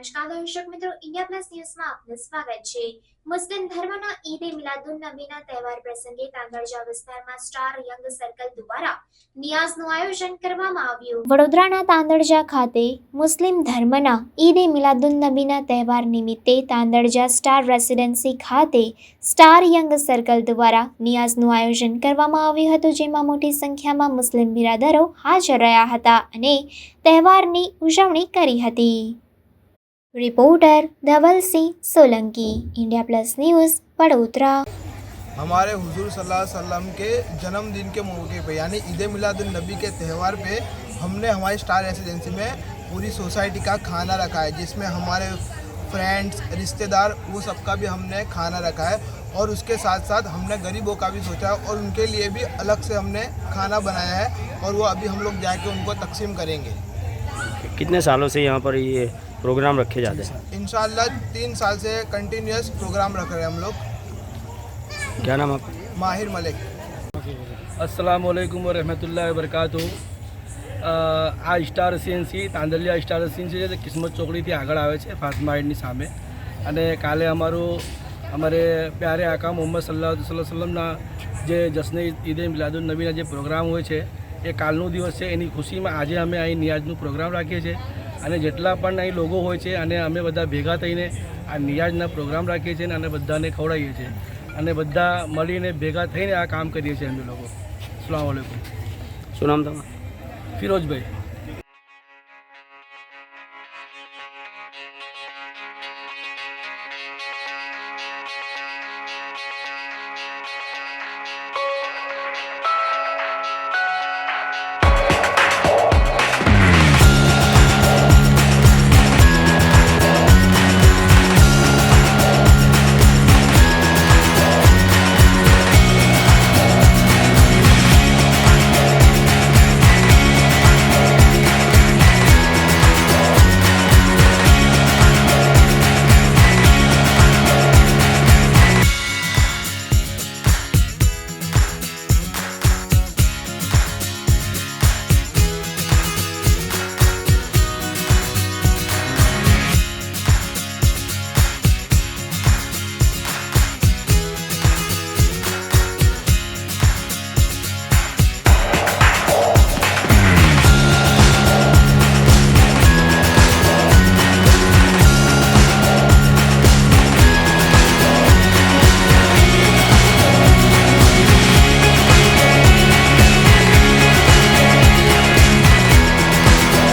દર્શક મિત્રો India plus ન્યૂઝમાં આપનું સ્વાગત છે. મુસ્લિમ ધર્મના ઈદે મિલાદુન નબીના તહેવાર પ્રસંગે તાંદળજા વિસ્તારમાં સ્ટાર યંગ સર્કલ દ્વારા નિયાઝનું આયોજન કરવામાં આવ્યું. વડોદરાના તાંદળજા ખાતે મુસ્લિમ ધર્મના ઈદ મિલાદુન નબીના તહેવાર નિમિત્તે તાંદળજા સ્ટાર રેસિડેન્સી ખાતે સ્ટાર યંગ સર્કલ દ્વારા નિયાઝનું આયોજન કરવામાં આવ્યું હતું, જેમાં મોટી સંખ્યામાં મુસ્લિમ બિરાદરો હાજર રહ્યા હતા અને તહેવારની ઉજવણી કરી હતી. Reporter Dhaval Singh Solanki India plus news Vadodara हमारे हुजूर सल्लल्लाहु अलैहि वसल्लम के जन्मदिन के मौके पे यानी ईद मिलादुल नबी के त्यौहार पे हमने हमारी स्टार रेसिडेंसी में पूरी सोसाइटी का खाना रखा है जिसमें हमारे फ्रेंड्स रिश्तेदार वो सबका भी हमने खाना रखा है। और उसके साथ साथ हमने गरीबों का भी सोचा है और उनके लिए भी अलग से हमने खाना बनाया है और वो अभी हम लोग जाके उनको तकसीम करेंगे। कितने सालों से यहाँ पर ये प्रोग्राम रखे जाते हैं इंशाल्लाह तीन साल से कंटिन्यूस प्रोग्राम रख रहे हैं हम लोग क्या नाम आपका माहिर मलिक અસલામ વાલેકુમ વરહમતુલ્લાહ વબરકાતુ આ star residency Tandaliya star residency છે તે કિસ્મત ચોકડીથી આગળ આવે છે ફાતમા હાઇટની સામે અને કાલે અમારું અમારે પ્યારે આકા મોહમ્મદ સલ્લાહ વસલ્લમના જે જશ્ન ઈદે મિલાદુલ નબીના જે પ્રોગ્રામ હોય છે એ કાલનો દિવસ છે એની ખુશીમાં આજે અમે અહીં નિયાજનું પ્રોગ્રામ રાખીએ છીએ અને જેટલા પણ અહીં લોકો હોય છે અને અમે બધા ભેગા થઈને આ નિયાજના પ્રોગ્રામ રાખીએ છીએ અને બધાને ખવડાવીએ છીએ. અને બધા મળીને ભેગા થઈને આ કામ કરીએ છીએ અમે લોકો. અસલામ વાલેકુમ શું નામ તમારું? ફિરોજભાઈ.